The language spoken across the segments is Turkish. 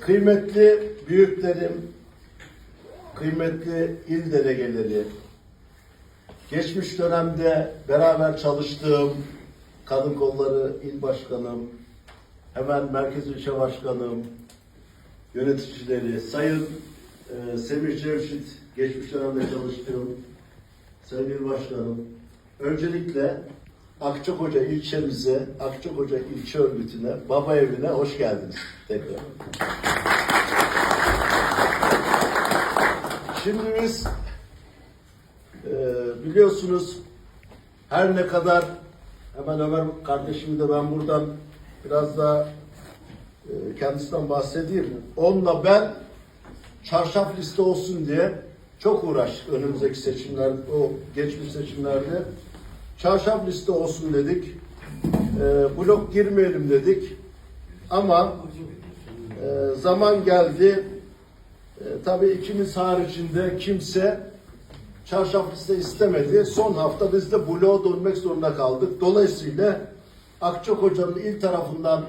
Kıymetli büyüklerim, kıymetli il delegeleri, geçmiş dönemde beraber çalıştığım kadın kolları il başkanım, hemen merkez ilçe başkanım, yöneticileri, sayın e, Semih Cevşit, geçmiş dönemde çalıştığım sayın il başkanım, öncelikle Akçakoca ilçemize, Akçakoca ilçe örgütüne, baba evine hoş geldiniz tekrar. Şimdi biz e, biliyorsunuz her ne kadar hemen Ömer kardeşimi de ben buradan biraz daha e, kendisinden bahsedeyim. Onunla ben çarşaf liste olsun diye çok uğraştık önümüzdeki seçimler, o geçmiş seçimlerde. Çarşaf liste olsun dedik. E, blok girmeyelim dedik. Ama e, zaman geldi. E, tabii ikimiz haricinde kimse çarşaf liste istemedi. Son hafta biz de bloğa dönmek zorunda kaldık. Dolayısıyla Akçakoca'nın il tarafından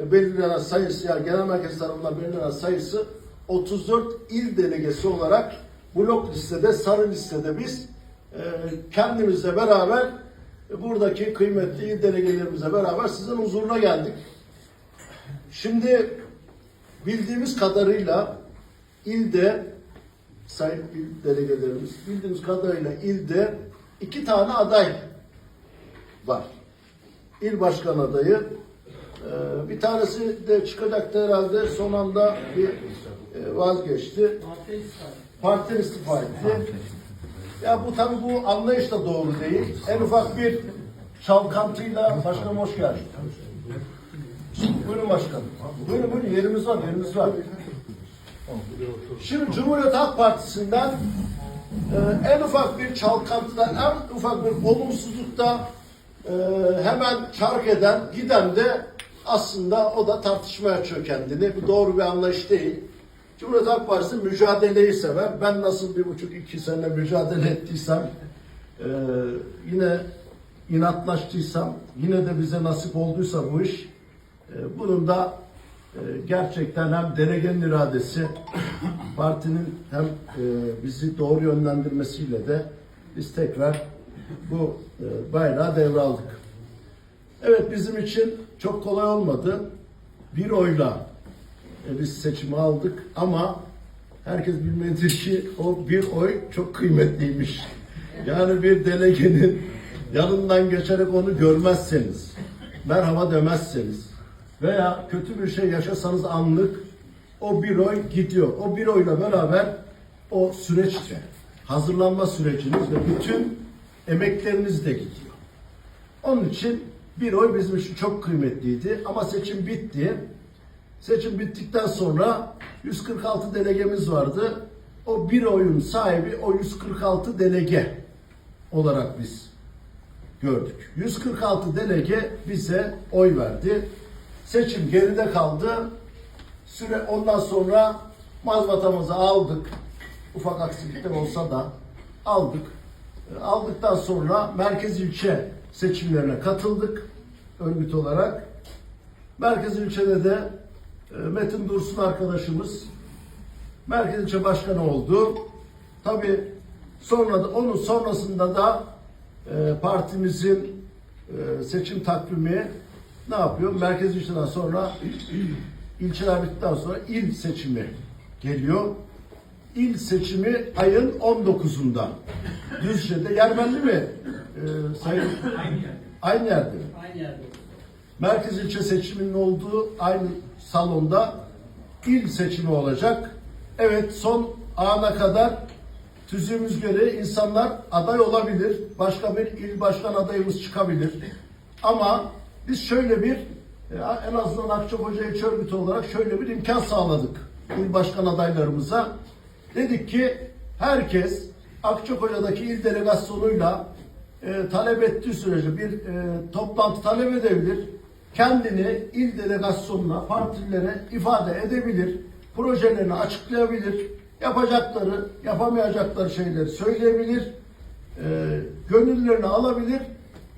e, belirlenen sayısı yani genel merkez tarafından belirlenen sayısı 34 il delegesi olarak blok listede, sarı listede biz e, kendimizle beraber buradaki kıymetli il delegelerimizle beraber sizin huzuruna geldik. Şimdi bildiğimiz kadarıyla ilde sayın il delegelerimiz bildiğimiz kadarıyla ilde iki tane aday var. İl başkan adayı. Ee, bir tanesi de çıkacaktı herhalde son anda bir e, vazgeçti. Partiden istifa etti. Ya bu tabii bu anlayış da doğru değil. En ufak bir çalkantıyla başkanım hoş geldin. Buyurun başkanım. Buyurun buyurun yerimiz var yerimiz var. Şimdi Cumhuriyet Halk Partisi'nden e, en ufak bir çalkantıda, en ufak bir olumsuzlukta e, hemen çark eden, giden de aslında o da tartışmaya açıyor kendini. Bu doğru bir anlayış değil. Cumhuriyet Halk Partisi mücadeleyi sever. Ben nasıl bir buçuk iki sene mücadele ettiysem, e, yine inatlaştıysam, yine de bize nasip olduysa bu iş, e, bunun da e, gerçekten hem delegenin iradesi, partinin hem e, bizi doğru yönlendirmesiyle de biz tekrar bu e, bayrağı devraldık. Evet bizim için çok kolay olmadı. Bir oyla e, biz seçimi aldık ama herkes bilmelidir ki o bir oy çok kıymetliymiş. Yani bir delegenin yanından geçerek onu görmezseniz, merhaba demezseniz veya kötü bir şey yaşasanız anlık o bir oy gidiyor. O bir oyla beraber o süreçte hazırlanma süreciniz ve bütün emekleriniz de gidiyor. Onun için bir oy bizim için çok kıymetliydi ama seçim bitti. Seçim bittikten sonra 146 delegemiz vardı. O bir oyun sahibi o 146 delege olarak biz gördük. 146 delege bize oy verdi. Seçim geride kaldı. Süre ondan sonra mazbatamızı aldık. Ufak aksilikler olsa da aldık. Aldıktan sonra merkez ilçe seçimlerine katıldık örgüt olarak. Merkez ilçede de Metin Dursun arkadaşımız merkez ilçe başkanı oldu. Tabi sonra da onun sonrasında da e, partimizin e, seçim takvimi ne yapıyor? Merkez ilçeden sonra ilçeler bittikten sonra il seçimi geliyor. İl seçimi ayın 19'unda. Düzce'de yer belli mi? Ee, sayın Aynı yerde. aynı yerde? Aynı yerde. Merkez ilçe seçiminin olduğu aynı salonda il seçimi olacak. Evet son ana kadar tüzüğümüz gereği insanlar aday olabilir. Başka bir il başkan adayımız çıkabilir. Ama biz şöyle bir e, en azından Akçakoca İlçe Örgütü olarak şöyle bir imkan sağladık il başkan adaylarımıza. Dedik ki herkes Akçakoca'daki il delegasyonuyla e, talep ettiği sürece bir e, toplantı talep edebilir. Kendini il delegasyonuna, partilere ifade edebilir. Projelerini açıklayabilir. Yapacakları, yapamayacakları şeyleri söyleyebilir. E, gönüllerini alabilir.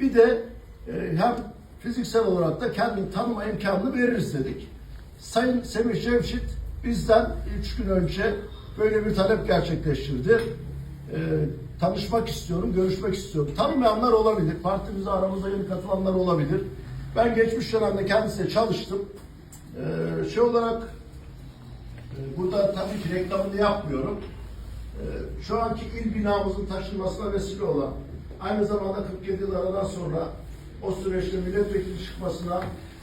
Bir de e, hem fiziksel olarak da kendini tanıma imkanını veririz dedik. Sayın Semih Cevşit bizden üç gün önce böyle bir talep gerçekleştirdi. Ee, tanışmak istiyorum, görüşmek istiyorum. Tanımayanlar olabilir, partimize aramıza yeni katılanlar olabilir. Ben geçmiş dönemde kendisiyle çalıştım. Ee, şey olarak e, burada tabii ki reklamını yapmıyorum. Ee, Şu anki il binamızın taşınmasına vesile olan, aynı zamanda 47 yıl aradan sonra o süreçte milletvekili çıkmasına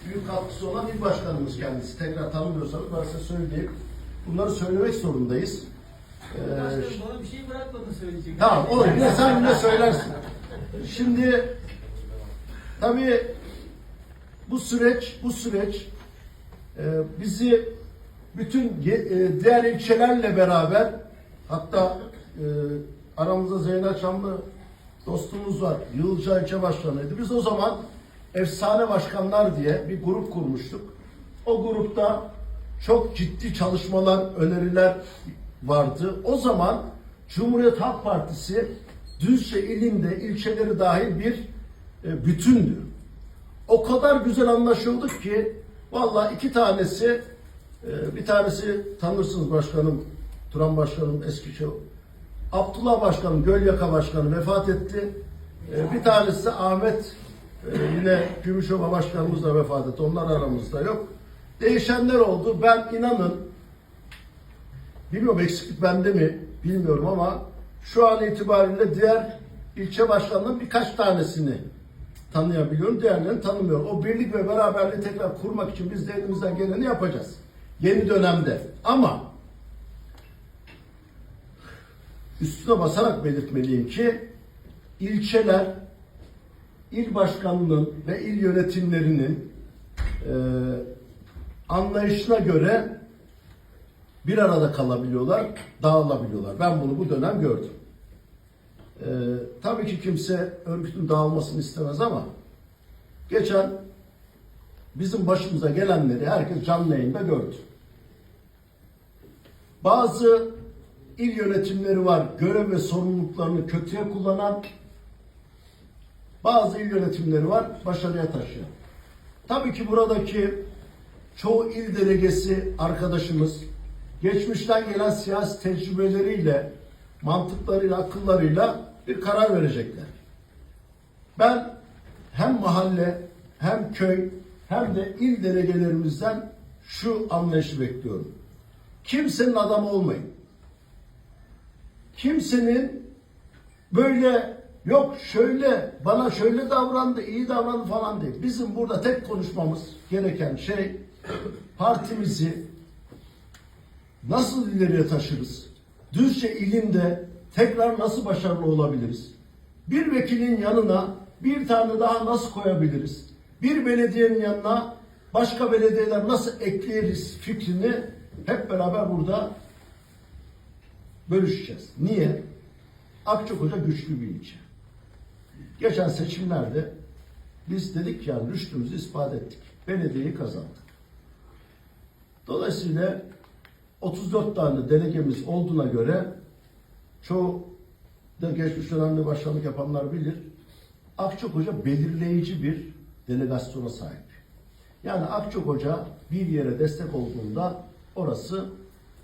büyük katkısı olan il başkanımız kendisi. Tekrar tanımıyorsanız ben size söyleyeyim. Bunları söylemek zorundayız. Ee, Başkanım bana bir şey bırakmadın söyleyecek. Tamam olur. Yine sen yine söylersin. Şimdi tabii bu süreç bu süreç e, bizi bütün e, diğer ilçelerle beraber hatta e, aramızda Zeynep Çamlı dostumuz var. Yılca ilçe başkanıydı. Biz o zaman efsane başkanlar diye bir grup kurmuştuk. O grupta çok ciddi çalışmalar, öneriler vardı. O zaman Cumhuriyet Halk Partisi Düzce ilinde ilçeleri dahil bir e, bütündü. O kadar güzel anlaşıldık ki vallahi iki tanesi e, bir tanesi tanırsınız başkanım Turan başkanım eski şey Abdullah başkanım Gölyaka başkanı vefat etti. E, bir tanesi Ahmet e, yine Gümüşova başkanımız da vefat etti. Onlar aramızda yok. Değişenler oldu. Ben inanın Bilmiyorum eksiklik bende mi bilmiyorum ama şu an itibariyle diğer ilçe başkanlarının birkaç tanesini tanıyabiliyorum. Diğerlerini tanımıyorum. O birlik ve beraberliği tekrar kurmak için biz de elimizden geleni yapacağız. Yeni dönemde. Ama üstüne basarak belirtmeliyim ki ilçeler il başkanının ve il yönetimlerinin eee anlayışına göre bir arada kalabiliyorlar, dağılabiliyorlar. Ben bunu bu dönem gördüm. Ee, tabii ki kimse örgütün dağılmasını istemez ama geçen bizim başımıza gelenleri herkes canlı yayında gördü. Bazı il yönetimleri var, görev ve sorumluluklarını kötüye kullanan, bazı il yönetimleri var, başarıya taşıyan. Tabii ki buradaki çoğu il delegesi arkadaşımız geçmişten gelen siyasi tecrübeleriyle, mantıklarıyla, akıllarıyla bir karar verecekler. Ben hem mahalle, hem köy, hem de il delegelerimizden şu anlayışı bekliyorum. Kimsenin adamı olmayın. Kimsenin böyle yok şöyle bana şöyle davrandı, iyi davrandı falan değil. Bizim burada tek konuşmamız gereken şey partimizi nasıl ileriye taşırız? Düzce ilinde tekrar nasıl başarılı olabiliriz? Bir vekilin yanına bir tane daha nasıl koyabiliriz? Bir belediyenin yanına başka belediyeler nasıl ekleyeriz fikrini hep beraber burada bölüşeceğiz. Niye? Akçakoca güçlü bir ilçe. Geçen seçimlerde biz dedik yani rüştümüzü ispat ettik. Belediyeyi kazandık. Dolayısıyla 34 tane delegemiz olduğuna göre çoğu da geçmiş dönemde başkanlık yapanlar bilir. Akçakoca belirleyici bir delegasyona sahip. Yani Akçakoca bir yere destek olduğunda orası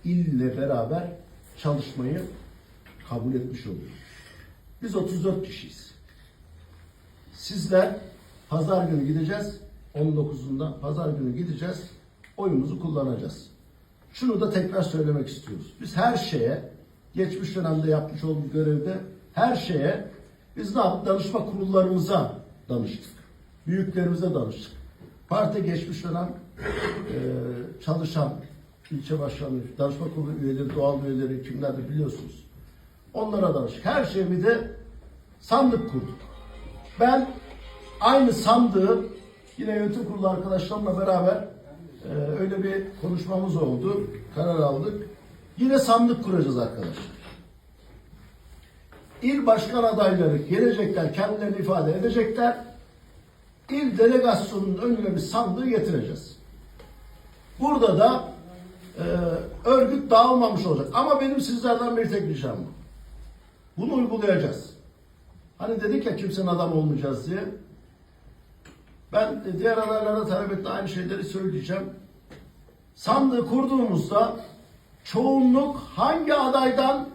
ille beraber çalışmayı kabul etmiş oluyor. Biz 34 kişiyiz. Sizler pazar günü gideceğiz. 19'unda pazar günü gideceğiz. Oyumuzu kullanacağız. Şunu da tekrar söylemek istiyoruz. Biz her şeye, geçmiş dönemde yapmış olduğumuz görevde her şeye biz ne yaptık? Danışma kurullarımıza danıştık. Büyüklerimize danıştık. Parti geçmiş dönem e, çalışan ilçe başkanı, danışma kurulu üyeleri, doğal üyeleri kimlerdir biliyorsunuz. Onlara danıştık. Her şeyi bir de sandık kurduk. Ben aynı sandığı yine yönetim kurulu arkadaşlarımla beraber e, öyle bir konuşmamız oldu. Karar aldık. Yine sandık kuracağız arkadaşlar. İl başkan adayları gelecekler, kendilerini ifade edecekler. İl delegasyonunun önüne bir sandığı getireceğiz. Burada da e, örgüt dağılmamış olacak. Ama benim sizlerden bir tek ricam bu. Bunu uygulayacağız. Hani dedik ya kimsenin adam olmayacağız diye. Ben diğer adaylara talep ettiğim aynı şeyleri söyleyeceğim. sandığı kurduğumuzda çoğunluk hangi adaydan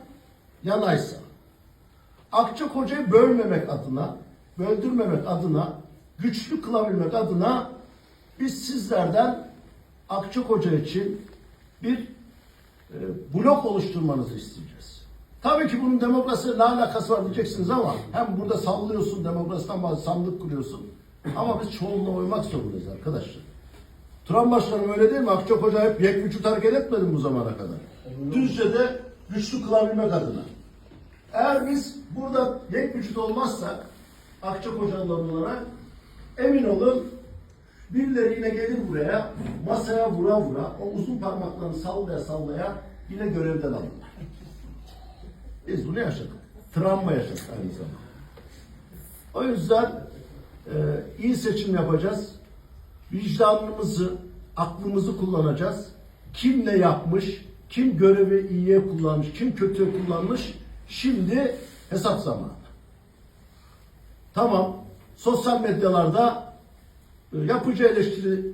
yanaysa Akçakoca'yı bölmemek adına, böldürmemek adına, güçlü kılabilmek adına biz sizlerden Akçakoca için bir e, blok oluşturmanızı isteyeceğiz. Tabii ki bunun demokrasiyle ne alakası var diyeceksiniz ama hem burada sallıyorsun demokrasiden bazı sandık kuruyorsun. Ama biz çoğunluğa uymak zorundayız arkadaşlar. Turan Başkanım öyle değil mi? Akçakoca hep yek vücut hareket etmedi bu zamana kadar? Düzce'de güçlü kılabilmek adına. Eğer biz burada yek vücut olmazsak Akçakocalılar olarak emin olun birileri yine gelir buraya masaya vura vura o uzun parmaklarını sallaya sallaya yine görevden alırlar. Biz bunu yaşadık. Travma yaşadık aynı zamanda. O yüzden iyi seçim yapacağız. Vicdanımızı, aklımızı kullanacağız. Kim ne yapmış, kim görevi iyiye kullanmış, kim kötüye kullanmış. Şimdi hesap zamanı. Tamam, sosyal medyalarda e, yapıcı eleştiri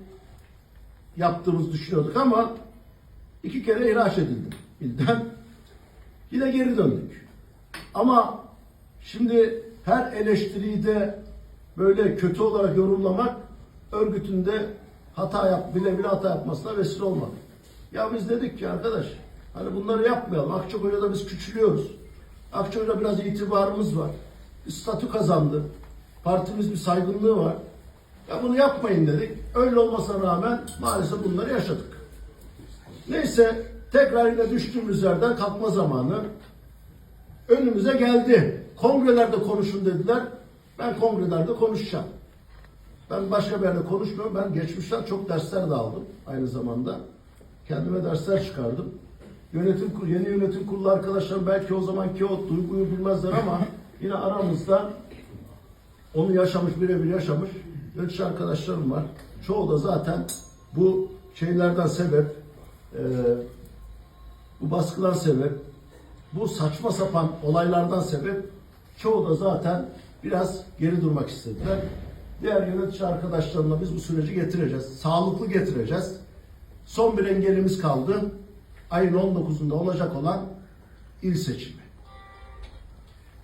yaptığımızı düşünüyorduk ama iki kere ihraç edildi ilden. Yine geri döndük. Ama şimdi her eleştiriyi de böyle kötü olarak yorumlamak örgütünde hata yap, bile bile hata yapmasına vesile olmadı. Ya biz dedik ki arkadaş hani bunları yapmayalım. Akçakoca'da biz küçülüyoruz. Akçakoca'da biraz itibarımız var. Bir statü kazandı. Partimiz bir saygınlığı var. Ya bunu yapmayın dedik. Öyle olmasına rağmen maalesef bunları yaşadık. Neyse tekrar yine düştüğümüz yerden kalkma zamanı önümüze geldi. Kongrelerde konuşun dediler. Ben kongrelerde konuşacağım. Ben başka bir yerde konuşmuyorum. Ben geçmişten çok dersler de aldım aynı zamanda. Kendime dersler çıkardım. Yönetim yeni yönetim kurulu arkadaşlarım belki o zamanki o duyguyu bilmezler ama yine aramızda onu yaşamış, birebir yaşamış yönetici arkadaşlarım var. Çoğu da zaten bu şeylerden sebep, e, bu baskılar sebep, bu saçma sapan olaylardan sebep çoğu da zaten biraz geri durmak istediler. Diğer yönetici arkadaşlarımla biz bu süreci getireceğiz. Sağlıklı getireceğiz. Son bir engelimiz kaldı. Ayın 19'unda olacak olan il seçimi.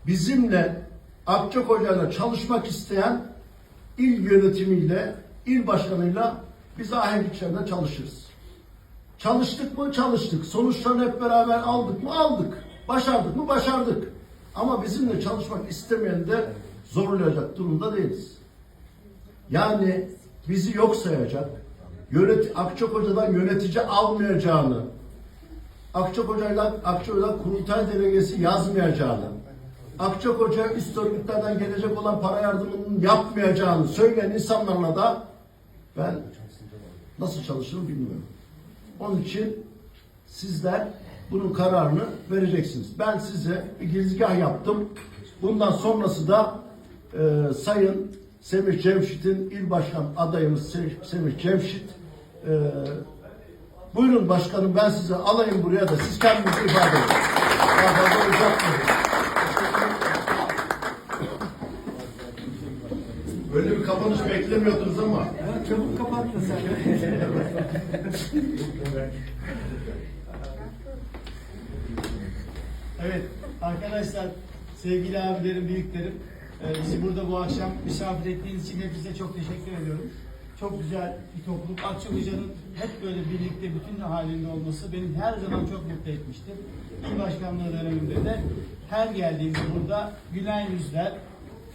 Bizimle Akçakoca'yla çalışmak isteyen il yönetimiyle, il başkanıyla biz ahenk içerisinde çalışırız. Çalıştık mı? Çalıştık. Sonuçlarını hep beraber aldık mı? Aldık. Başardık mı? Başardık. Ama bizimle çalışmak istemeyen de zorlayacak durumda değiliz. Yani bizi yok sayacak, yönet Akçakoca'dan yönetici almayacağını, Akçakoca'yla Akçakoca'dan kurultay delegesi yazmayacağını, Akçakoca üst örgütlerden gelecek olan para yardımının yapmayacağını söyleyen insanlarla da ben nasıl çalışırım bilmiyorum. Onun için sizler bunun kararını vereceksiniz. Ben size bir girizgah yaptım. Bundan sonrası da e, Sayın Semih Cemşit'in il başkan adayımız Se- Semih Cemşit e, buyurun başkanım ben size alayım buraya da siz kendinizi ifade edin. Böyle bir kapanış beklemiyordunuz ama Ya çabuk kapattın sen. Evet arkadaşlar, sevgili abilerim, büyüklerim, bizi burada bu akşam misafir ettiğiniz için hepinize çok teşekkür ediyorum. Çok güzel bir topluluk. Akçakoca'nın hep böyle birlikte bütün halinde olması beni her zaman çok mutlu etmiştir. İl başkanlığı döneminde de her geldiğimde burada gülen yüzler,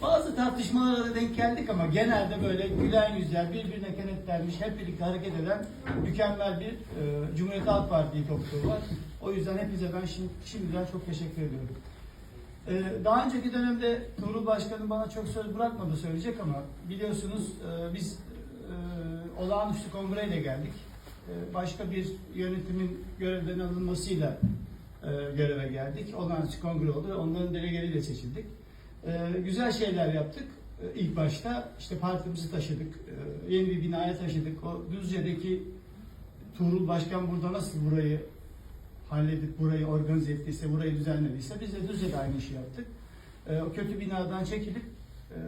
bazı tartışmalara da denk geldik ama genelde böyle gülen yüzler, birbirine kenetlenmiş, hep birlikte hareket eden mükemmel bir e, Cumhuriyet Halk Partisi topluluğu var. O yüzden hepinize ben şimdi, şimdiden çok teşekkür ediyorum. Ee, daha önceki dönemde Tuğrul Başkanım bana çok söz bırakmadı söyleyecek ama biliyorsunuz e, biz e, olağanüstü kongreyle geldik. E, başka bir yönetimin görevden alınmasıyla göreve geldik. Olağanüstü kongre oldu ve onların delegeleriyle seçildik. Güzel şeyler yaptık. E, ilk başta işte partimizi taşıdık. Yeni bir binaya taşıdık. O Düzce'deki Tuğrul Başkan burada nasıl burayı halledip burayı organize ettiyse, burayı düzenlediyse biz de Düzce'de aynı işi yaptık. Ee, o kötü binadan çekilip e,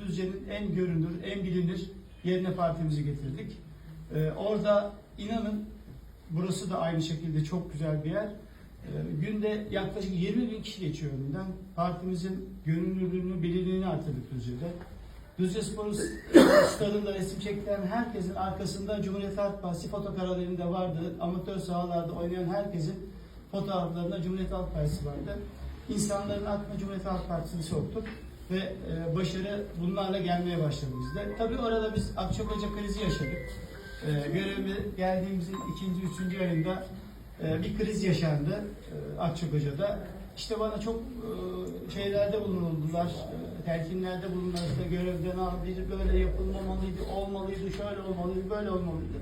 Düzce'nin en görünür, en bilinir yerine partimizi getirdik. Ee, orada inanın burası da aynı şekilde çok güzel bir yer. Ee, günde yaklaşık 20 bin kişi geçiyor önünden. Partimizin görünürlüğünü, bilinirliğini artırdık Düzce'de. Düzce Spor stadında resim çekilen herkesin arkasında Cumhuriyet Halk Partisi fotokararlarında vardı. Amatör sahalarda oynayan herkesin fotoğraflarında Cumhuriyet Halk Partisi vardı. İnsanların aklına Cumhuriyet Halk Partisi'ni soktuk ve e, başarı bunlarla gelmeye başladı bizde. Tabii orada biz Akçakoca krizi yaşadık. E, görevime geldiğimizin ikinci, üçüncü ayında e, bir kriz yaşandı e, Akçakoca'da. İşte bana çok e, şeylerde bulunuldular, e, telkinlerde bulundular. İşte görevden al, böyle yapılmamalıydı, olmalıydı, şöyle olmalıydı, böyle olmalıydı.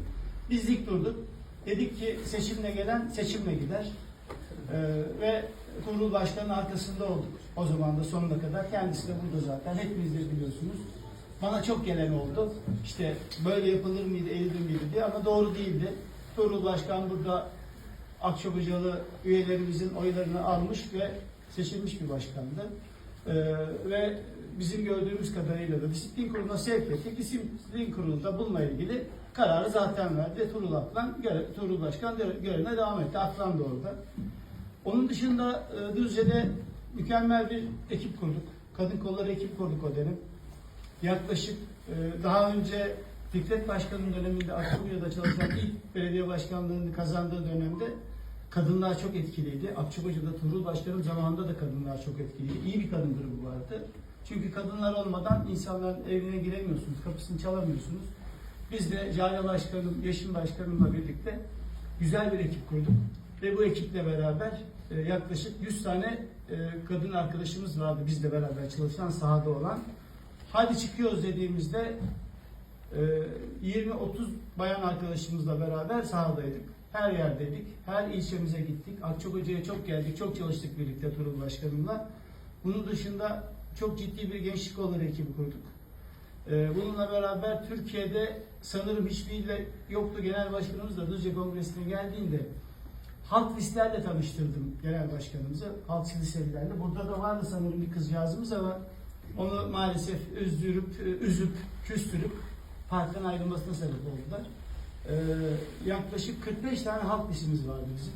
Biz dik durduk. Dedik ki seçimle gelen seçimle gider. E, ve kurul başkanının arkasında olduk. O zaman da sonuna kadar. Kendisi de burada zaten. Hepiniz de biliyorsunuz. Bana çok gelen oldu. İşte böyle yapılır mıydı, edilir miydi diye ama doğru değildi. Tuğrul Başkan burada Akçakocalı üyelerimizin oylarını almış ve seçilmiş bir başkandı. Ee, ve bizim gördüğümüz kadarıyla da disiplin kuruluna sevk ettik. Disiplin kurulunda bununla ilgili kararı zaten verdi. Tuğrul Aklan, Tuğrul Başkan göre- görevine devam etti. Aklan da orada. Onun dışında e, Düzce'de mükemmel bir ekip kurduk. Kadın kolları ekip kurduk o dönem. Yaklaşık e, daha önce Fikret Başkan'ın döneminde Akçakoya'da çalışan ilk belediye başkanlığını kazandığı dönemde kadınlar çok etkiliydi. Akçakoca'da Tuğrul Başkan'ın zamanında da kadınlar çok etkiliydi. İyi bir kadın grubu vardı. Çünkü kadınlar olmadan insanların evine giremiyorsunuz, kapısını çalamıyorsunuz. Biz de Cale Başkanım, Yeşim Başkanımla birlikte güzel bir ekip kurduk. Ve bu ekiple beraber e, yaklaşık 100 tane e, kadın arkadaşımız vardı bizle beraber çalışan, sahada olan. Hadi çıkıyoruz dediğimizde e, 20-30 bayan arkadaşımızla beraber sahadaydık. Her yerdeydik. Her ilçemize gittik. Akçakoca'ya çok geldik. Çok çalıştık birlikte Turul Başkanımla. Bunun dışında çok ciddi bir gençlik kolları ekibi kurduk. Ee, Bununla beraber Türkiye'de sanırım hiçbiriyle yoktu. Genel Başkanımız da Düzce Kongresi'ne geldiğinde halk listelerle tanıştırdım genel başkanımızı. Halk listelerle. Burada da vardı sanırım bir kızcağızımız ama onu maalesef üzdürüp, üzüp, küstürüp partiden ayrılmasına sebep oldular. Ee, yaklaşık 45 tane halk listemiz vardı bizim.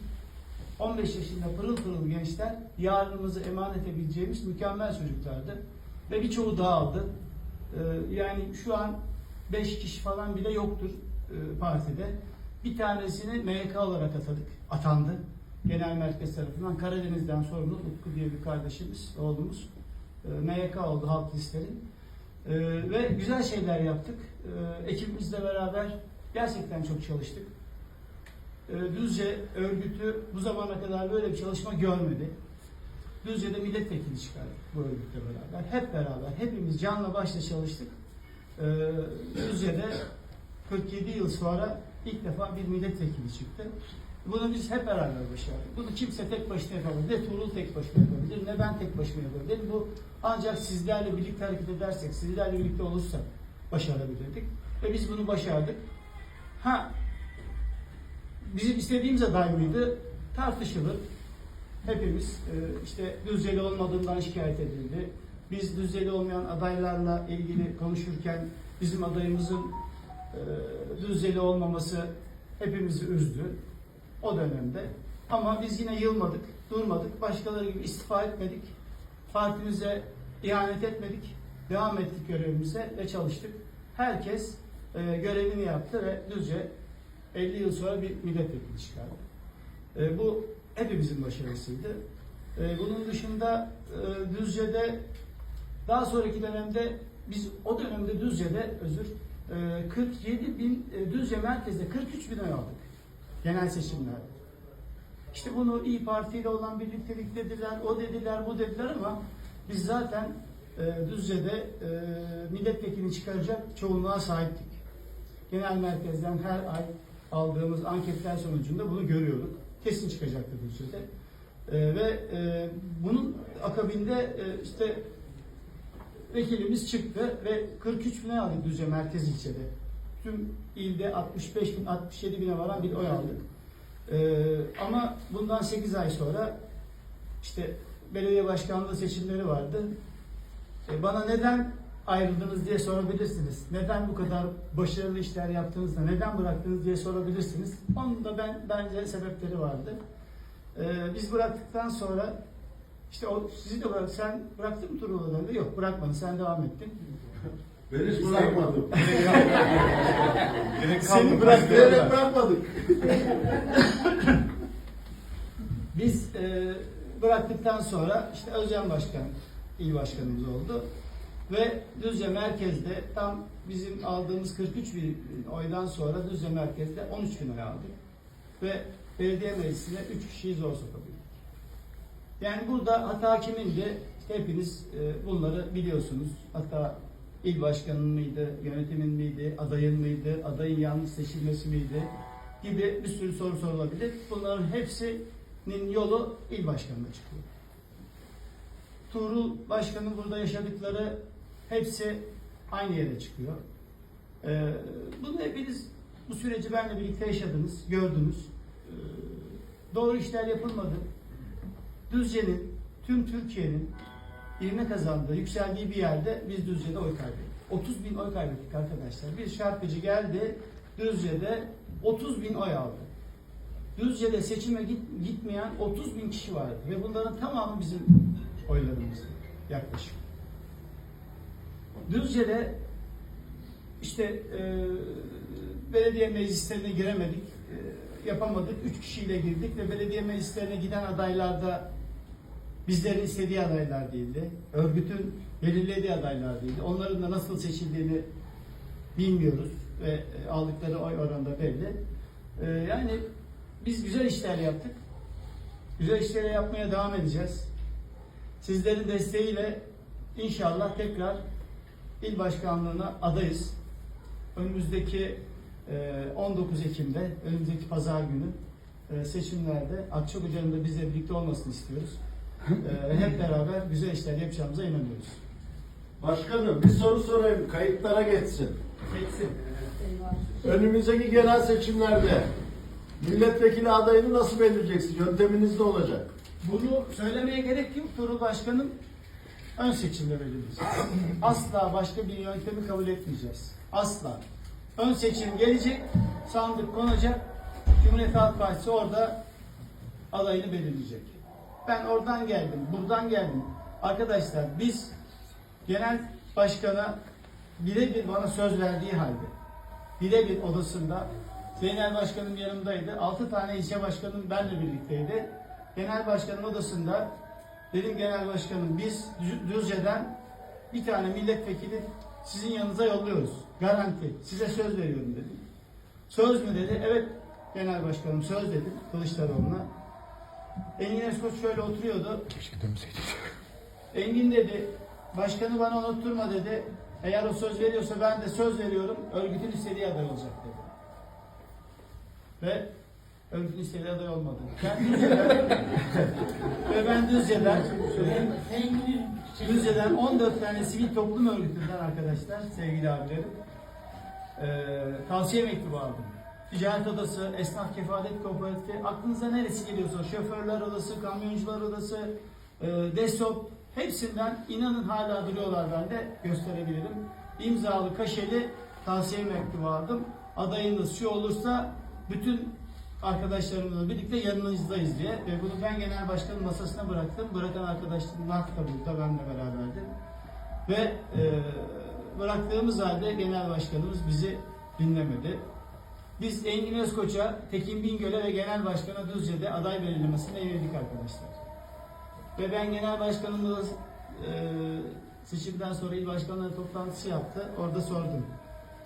15 yaşında pırıl pırıl gençler yarınımızı emanet edebileceğimiz mükemmel çocuklardı. Ve birçoğu dağıldı. Ee, yani şu an 5 kişi falan bile yoktur e, partide. Bir tanesini MYK olarak atadık, atandı. Genel merkez tarafından Karadeniz'den sorumlu Utku diye bir kardeşimiz, oğlumuz. E, MYK oldu halk listeleri. E, ve güzel şeyler yaptık. E, ekibimizle beraber gerçekten çok çalıştık. Düzce örgütü bu zamana kadar böyle bir çalışma görmedi. Düzce'de milletvekili çıkardık bu örgütle beraber. Hep beraber, hepimiz canla başla çalıştık. Düzce'de 47 yıl sonra ilk defa bir milletvekili çıktı. Bunu biz hep beraber başardık. Bunu kimse tek başına yapabilir. Ne Tuğrul tek başına yapabilir, ne ben tek başıma yapabilirim. Bu ancak sizlerle birlikte hareket edersek, sizlerle birlikte olursak başarabilirdik. Ve biz bunu başardık. Ha, bizim istediğimiz aday mıydı? Tartışılır. Hepimiz e, işte düzeli olmadığından şikayet edildi. Biz düzeli olmayan adaylarla ilgili konuşurken bizim adayımızın e, düzeli olmaması hepimizi üzdü o dönemde. Ama biz yine yılmadık, durmadık. Başkaları gibi istifa etmedik. Partimize ihanet etmedik. Devam ettik görevimize ve çalıştık. Herkes e, görevini yaptı ve Düzce 50 yıl sonra bir milletvekili çıkardı. E, bu hepimizin başarısıydı. E, bunun dışında e, Düzce'de daha sonraki dönemde biz o dönemde Düzce'de özür 47 bin e, Düzce merkezde 43 bin oy aldık genel seçimlerde. İşte bunu İyi Parti ile olan birliktelik dediler, o dediler, bu dediler ama biz zaten e, Düzce'de e, milletvekili çıkaracak çoğunluğa sahiptik. Genel merkezden her ay aldığımız anketler sonucunda bunu görüyorduk. Kesin çıkacaktı Düzce'de. E, ve e, bunun akabinde e, işte vekilimiz çıktı ve 43 bine aldık Düzce merkez ilçede. Tüm ilde 65 bin, 67 bine varan bir oy aldık. Ee, ama bundan 8 ay sonra işte belediye başkanlığı seçimleri vardı. Ee, bana neden ayrıldınız diye sorabilirsiniz. Neden bu kadar başarılı işler yaptığınızda neden bıraktınız diye sorabilirsiniz. Onun da ben bence sebepleri vardı. Ee, biz bıraktıktan sonra işte o sizi de bırak, sen bıraktın mı Truvalı'dan? Yok bırakmadın sen devam ettin. Ben hiç bırakmadım. Seni Bıraktığını bırakmadık. Biz e, bıraktıktan sonra işte Özcan Başkan il başkanımız oldu. Ve Düzce Merkez'de tam bizim aldığımız 43 bin oydan sonra Düzce Merkez'de 13 bin oy aldık. Ve belediye meclisine 3 kişiyi zor sokabildik. Yani burada hata kimindi? İşte hepiniz e, bunları biliyorsunuz. Hatta il başkanının mıydı, yönetimin miydi, adayın mıydı, adayın yanlış seçilmesi miydi gibi bir sürü soru sorulabilir. Bunların hepsinin yolu il başkanına çıkıyor. Tuğrul Başkan'ın burada yaşadıkları hepsi aynı yere çıkıyor. Ee, bunu hepiniz bu süreci benimle birlikte yaşadınız, gördünüz. Ee, doğru işler yapılmadı. Düzce'nin, tüm Türkiye'nin ivme kazandığı, yükseldiği bir yerde biz Düzce'de oy kaybettik. 30 bin oy kaybettik arkadaşlar. Bir şarkıcı geldi, Düzce'de 30 bin oy aldı. Düzce'de seçime git- gitmeyen 30 bin kişi vardı ve bunların tamamı bizim oylarımız yaklaşık. Düzce'de işte e, belediye meclislerine giremedik, e, yapamadık. Üç kişiyle girdik ve belediye meclislerine giden adaylarda bizlerin istediği adaylar değildi. Örgütün belirlediği adaylar değildi. Onların da nasıl seçildiğini bilmiyoruz ve e, aldıkları oy oranında belli. E, yani biz güzel işler yaptık. Güzel işleri yapmaya devam edeceğiz. Sizlerin desteğiyle inşallah tekrar il başkanlığına adayız. Önümüzdeki e, 19 Ekim'de, önümüzdeki pazar günü e, seçimlerde Akçakoca'nın da bizle birlikte olmasını istiyoruz. E, Hep beraber güzel işler yapacağımıza inanıyoruz. Başkanım bir soru sorayım kayıtlara geçsin. Geçsin. Önümüzdeki genel seçimlerde milletvekili adayını nasıl belirleyeceksiniz? Yönteminiz ne olacak? Bunu söylemeye gerek yok. Tuğrul Başkan'ın ön seçimde belirleyeceğiz. Asla başka bir yöntemi kabul etmeyeceğiz. Asla. Ön seçim gelecek, sandık konacak, Cumhuriyet Halk Partisi orada adayını belirleyecek. Ben oradan geldim, buradan geldim. Arkadaşlar biz genel başkana birebir bana söz verdiği halde birebir odasında Zeynel Başkanım yanımdaydı. 6 tane ilçe başkanım benle birlikteydi. Genel başkanın odasında dedim genel başkanım biz Dü- Düzce'den bir tane milletvekili sizin yanınıza yolluyoruz. Garanti. Size söz veriyorum dedim. Söz mü dedi? Evet genel başkanım söz dedim Kılıçdaroğlu'na. Engin Özkoç şöyle oturuyordu. Keşke dönmeseydik. Engin dedi, başkanı bana unutturma dedi. Eğer o söz veriyorsa ben de söz veriyorum. Örgütün istediği aday olacak dedi. Ve örgütün istediği aday olmadı. Ben Düzce'den, ve ben Düzce'den, Düzce'den 14 tane sivil toplum örgütünden arkadaşlar, sevgili abilerim, eee tavsiye mektubu aldım. Ticaret Odası, Esnaf Kefalet Kooperatifi, aklınıza neresi geliyorsa, şoförler odası, kamyoncular odası, e, DESOP, hepsinden inanın hala duruyorlar bende, gösterebilirim. İmzalı, kaşeli tavsiye mektubu aldım. Adayınız şu olursa bütün arkadaşlarımızla birlikte yanınızdayız diye ve bunu ben genel başkanın masasına bıraktım. Bırakan arkadaşlarım Mark da burada, benle beraberdi. Ve e, bıraktığımız halde genel başkanımız bizi dinlemedi. Biz Engin Özkoç'a, Tekin Bingöl'e ve Genel Başkan'a Düzce'de aday belirlemesine eğildik arkadaşlar. Ve ben Genel Başkanımla e, seçimden sonra il başkanları toplantısı yaptı. Orada sordum.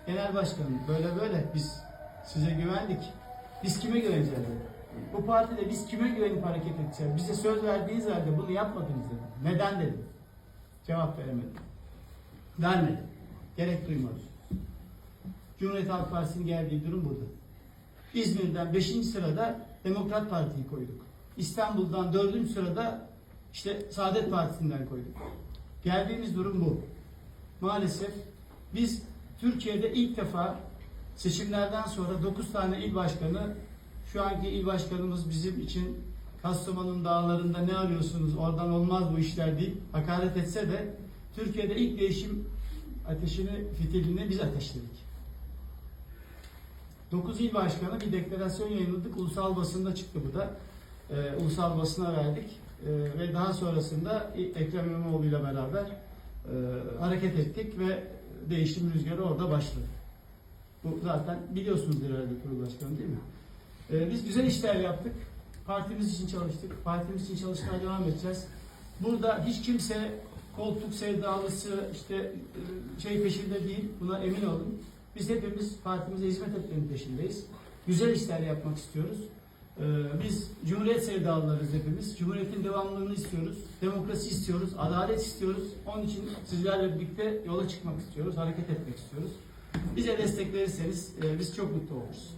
Genel Başkanım böyle böyle biz size güvendik. Biz kime güveneceğiz. Bu partide biz kime güvenip hareket edeceğiz? Bize söz verdiğiniz halde bunu yapmadınız dedi. Neden dedim. Cevap veremedim. Vermedi. Gerek duymadı. Cumhuriyet Halk Partisi'nin geldiği durum burada. İzmir'den 5. sırada Demokrat Parti'yi koyduk. İstanbul'dan 4. sırada işte Saadet Partisi'nden koyduk. Geldiğimiz durum bu. Maalesef biz Türkiye'de ilk defa seçimlerden sonra 9 tane il başkanı şu anki il başkanımız bizim için Kastamonu'nun dağlarında ne arıyorsunuz oradan olmaz bu işler deyip hakaret etse de Türkiye'de ilk değişim ateşini, fitilini biz ateşledik. 9 il başkanı bir deklarasyon yayınladık. Ulusal basında çıktı bu da. Ee, ulusal basına verdik. Ee, ve daha sonrasında Ekrem İmamoğlu ile beraber e, hareket ettik ve değişim rüzgarı orada başladı. Bu zaten biliyorsunuz herhalde kurul başkanı değil mi? Ee, biz güzel işler yaptık. Partimiz için çalıştık. Partimiz için çalışmaya devam edeceğiz. Burada hiç kimse koltuk sevdalısı işte e, şey peşinde değil. Buna emin olun. Biz hepimiz partimize hizmet etmenin peşindeyiz. Güzel işler yapmak istiyoruz. Ee, Biz Cumhuriyet sevdalılarız hepimiz. Cumhuriyetin devamlılığını istiyoruz. Demokrasi istiyoruz. Adalet istiyoruz. Onun için sizlerle birlikte yola çıkmak istiyoruz. Hareket etmek istiyoruz. Bize destek verirseniz e, biz çok mutlu oluruz.